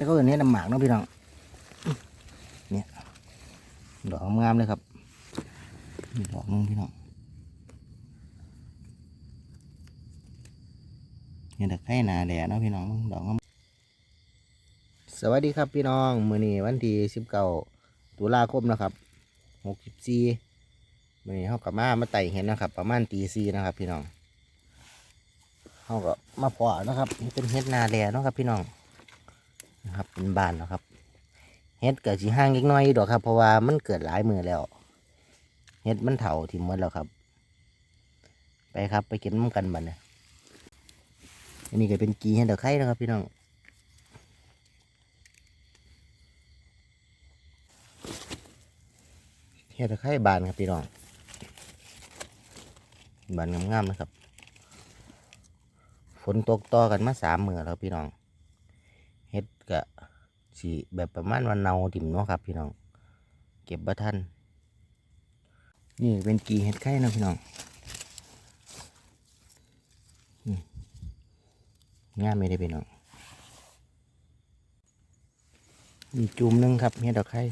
แต่ก็อันนี้น้ำหมากเนาะพี่น้องเนี่ยดอกงามเลยครับดอกนึงพี่น้องเนี่ยตะไคร่นาแหล่เนาะพี่น้องดอกงามสวัสดีครับพี่น้องมื้อนี้วันที่สิบเก้าตุลาคมนะครับหกสิบสี่มื้อนี้เขากลับมามาไต่เห็นนะครับ ประมาณตีสี่นะครับ พี่น้องเขาก็มาเพาะนะครับ เป็นเฮ็ดนาแหล่เนาะครับพี่น้อง นะครับ เป็นบานนะครับเฮ็ดเกิดสีห้างเล็กน้อยดอกครับ เพราะว่ามันเกิดหลายมือแล้วเฮ็ดมันเถาถิ่มหมดแล้วครับ ไปครับไปเก็บน้ำกันบัดเนี่ยอันนี้ก็เป็นกีเฮ็ดดอกไข่นะครับ พี่น้องเฮ็ดดอกไข่บานครับพี่น้องบานงามๆนะครับ ฝนตกต่อกันมาสามมือแล้วพี่น้อง เฮ็ดกะสีแบบประมาณวันเนาติ่มเนาะครับ พี่น้อง เก็บบ่ทันนี่เป็นกีเฮ็ดไข่นะพี่น้องอืมงามไม่ได้พี่น้องมีจุ่มหนึงครับเฮ็ดดอกไข่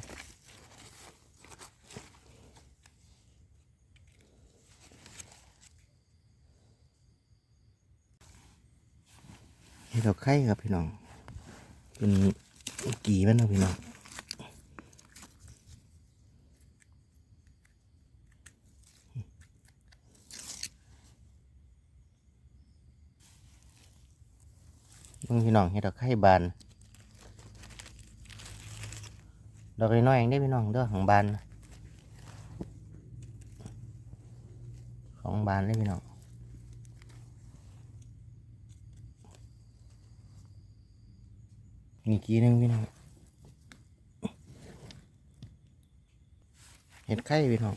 เฮ็ดดอกไข่ครับพี่น้อง เป็นกี่มันเนาะพี่น้องมึงพี่น้องเห็ดดอกไข่บาน ดอกน้อยเองได้พี่น้องเด้อของบาน ของบานเลยพี่น้อง มีกี่นึงพี่น้องเห็ดไข่พี่น้อง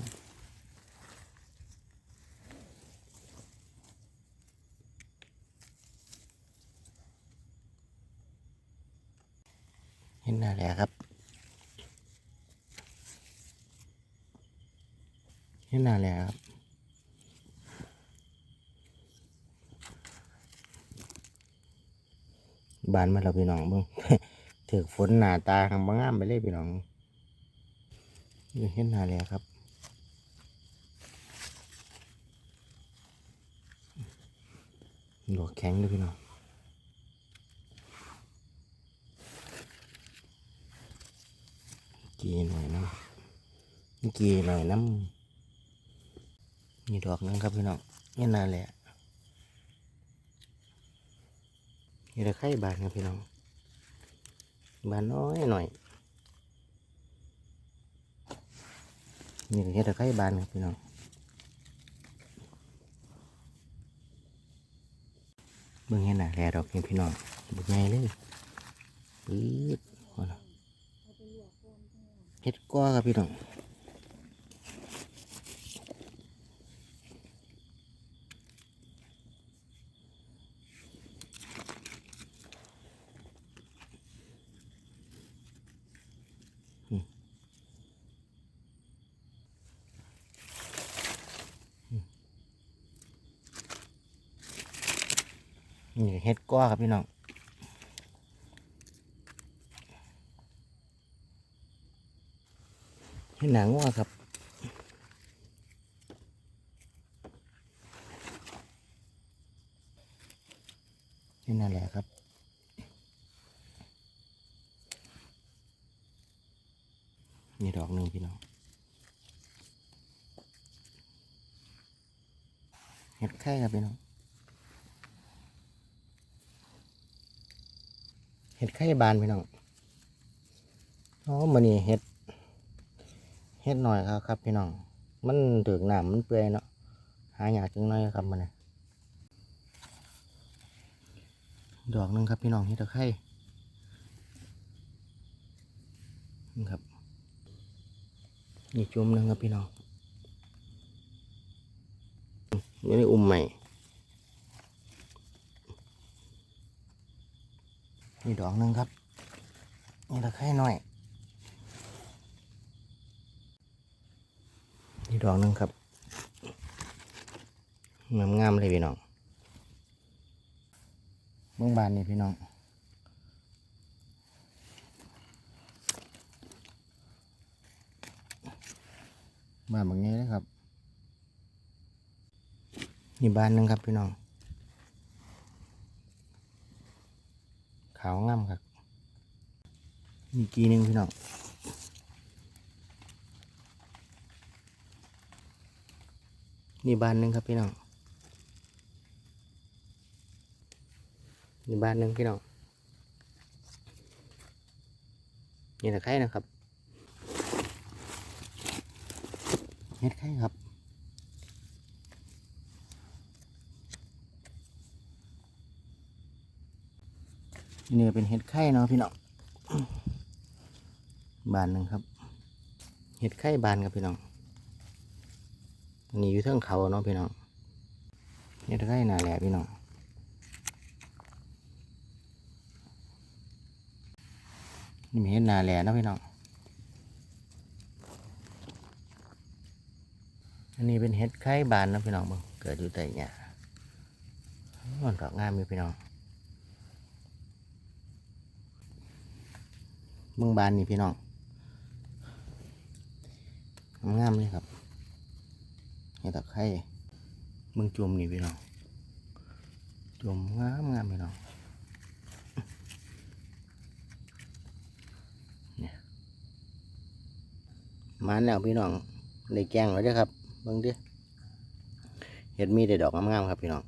เห็นหน้าแหละครับเห็นหน้าแหละครับ บานมาแล้วพี่น้องเบิ่งถือฝนหนาตาทางบางงามไปเลยพี่น้องนี่เห็นหนาแล้วครับดอกแข็งเลยพี่น้องกีหน่อยน้ำกีหน่อยน้ำนี่ดอกหนึงครับพี่น้องนี่นาแหละ นี่ตะไคร่บานครับพี่น้อง บานน้อยหน่อย นี่ก็แค่ตะไคร้บานครับพี่น้อง เบิ่งเห็นหน้าแลดอกนี่พี่น้องบุกใหญ่เลยปื๊ดว่าน่ะเฮ็ดก้อครับพี่น้อง นี่เฮ็ดก้อครับพี่น้องเฮ็ดหนังวัวครับนี่นั่นแหละครับนี่ดอกหนึ่งพี่น้องเห็ดไข่ครับพี่น้อง เห็ดไข่บานพี่น้องอ๋อมันนี่เห็ดเห็ดหน่อยครับครับพี่น้อง มันถึงหนามมันเปื่อยเนาะ หายากจังน้อยครับมันนะดอกหนึงครับพี่น้องเห็ดตะไคร่นี่ครับนี่จุ่มหนึงครับพี่น้องนี่อุ้มใหม่ นี่ดอกหนึ่งครับ นี่ตะไคร้หน่อย นี่ดอกหนึ่งครับงามงามเลยพี่น้องเมืองบานนี่พี่น้องมานแบบนี้นะครับ นี่บานหนึ่งครับพี่น้อง ขาวงามครับมีกีนึงพี่น้องนี่บ้านหนึ่งครับพี่น้องนี่บ้านหนึ่งพี่น้องนี่ตะไคร้นะครับเฮ็ดไข่ครับ นี่ก็เป็นเห็ดไข่เนาะพี่น้องบานหนึ่งครับ เห็ดไข่บานครับพี่น้องอันนี่อยู่เทั้งเขาเนาะพี่น้องเห็ดไข่หนาแหละพี่น้องนี่มีเห็ดหนาแหล่เนาะพี่น้องอันนี้เป็นเห็ดไข่บานเนาะพี่น้องเบิ่งเกิดอยู่แต่เนี่ยมันดอกงามอยู่พี่น้อง เมืองบานนี่พี่น้องงามๆเลยครับเห็ดตะไคร้เมืองจุ่มนี่พี่น้องจุ่มงามงามพี่น้องเนี่ยมาแล้วพี่น้องได้แกงแล้วด้ครับเบิ่งดิเห็ดมีแต่ดอกงามๆครับพี่น้อง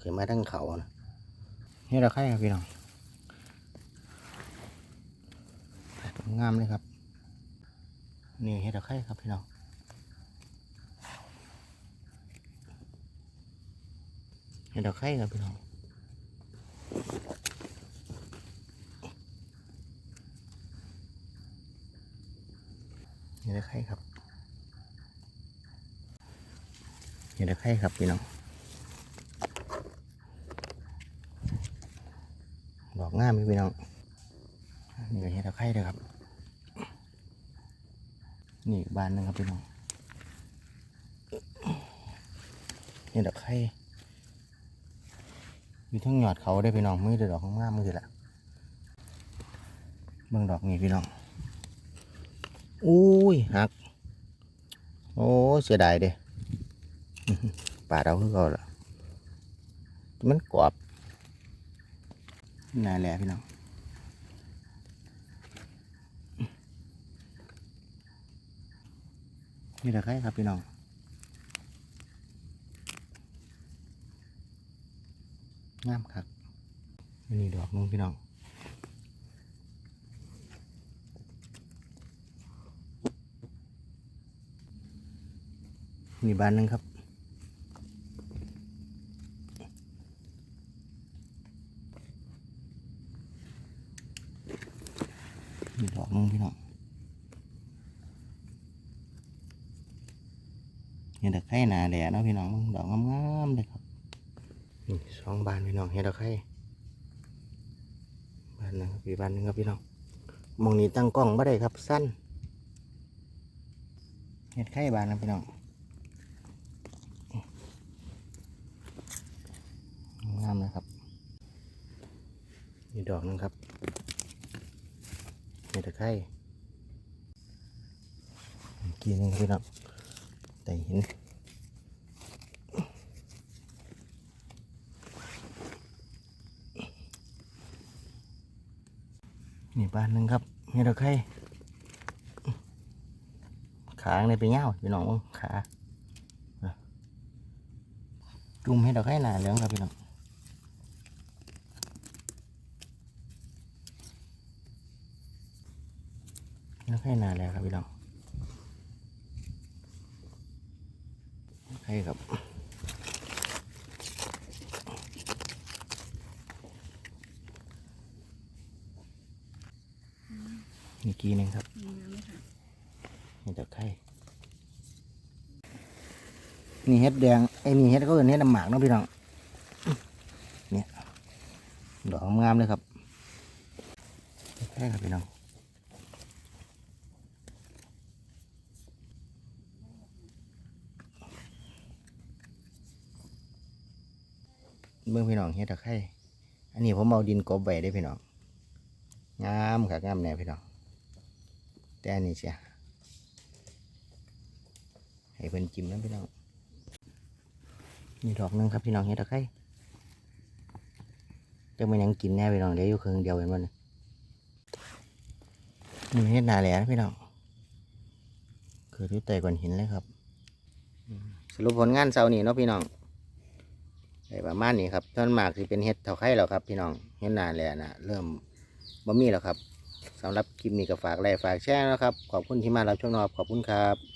ขึ้นมาทั้งเขานะเห็ดตะไคร้ครับพี่น้อง งามเลยครับ นี่เห็ดตะไคร้ครับพี่น้องเห็ดตะไคร้ครับพี่น้องเห็ดตะไคร้ครับเห็ดตะไคร้ครับพี่น้องดอกงามเลยพี่น้องนี่ก็เห็ดตะไคร้เลยครับ นี่บานหนึงครับพี่น้องเห็ดตะไคร้อยู่ทั้งหยอดเขาได้พี่น้องมือเดือดดอกงามๆมือละเบิ่งดอกนี่พี่น้องอุ้ยหัก โอ้เสียดายเด้อป่าเราคือเขาละมันกรอบน่าแหละพี่น้อง นี่ตะไคร้ครับพี่น้องงามครับนี่ดอกนึงพี่น้องนี่บานหนึงครับ นี่ดอกนึงพี่น้อง เห็ดตะไคร้หนาแหล่เนาะพี่น้องมึงดอกงามๆเลยครับนี่สองบานพี่น้องเห็ดตะไคร้บานหนึงครับอีกบานหนึงครับพี่น้องมองนี้ตั้งกล้องไม่ได้ครับสั้นเห็ดไข่บานนะพี่น้องงามนะครับนี่ดอกหนึงครับเห็ดตะไคร้อีกกีหนึงครับพี่น้อง แต่เห็นนี่บ้านหนึ่งครับเฮ็ดเอาไข่ขาในไปเงาวพี่น้องขาจุ่มเฮ็ดเอาไข่หนาเหลืองครับพี่น้องเฮ็ดเอาไข่หนาแล้วครับพี่น้อง ให้ครับมีกีหนึงครับมีน้ำไหมคะเห็ดตะไคร้นี่เห็ดแดงไอ้นี่เห็ดก็เป็นเห็ดน้ำหมากเนาะพี่น้องเนี่ยดอกงามเลยครับใช่ครับพี่น้อง เบื้องพี่น้องเห็ดตะไคร้อันนี้ผมเอาดินกบไว้ได้พี่น้องงามค่ะงามแน่พี่น้องแต่อันนี้เชียให้เพิ่นจิ้มนะพี่น้องนี่ดอกหนึงครับพี่น้องเฮ็ดตะไคร้จะมันยังกินแน่พี่น้องเดี๋ยวอยู่ครึ่งเดียวเห็นบ่เนี่ยนี่เฮ็ดนาแหล่นะพี่น้องเกิดอยู่ใต้ก้อนหินเลยครับ สรุปผลงานเช้านี้เนาะพี่น้อง ประมาณนี้ครับต้นหมากที่เป็นเฮ็ดเท่าไข่แล้วครับ พี่น้องเห็ดนาแล้วนะเริ่มบ่มีแล้วครับสำหรับคลิปนี้ก็ฝากไลค์ฝากแชร์นะครับ ขอบคุณที่มารับชมนะครับขอบคุณครับ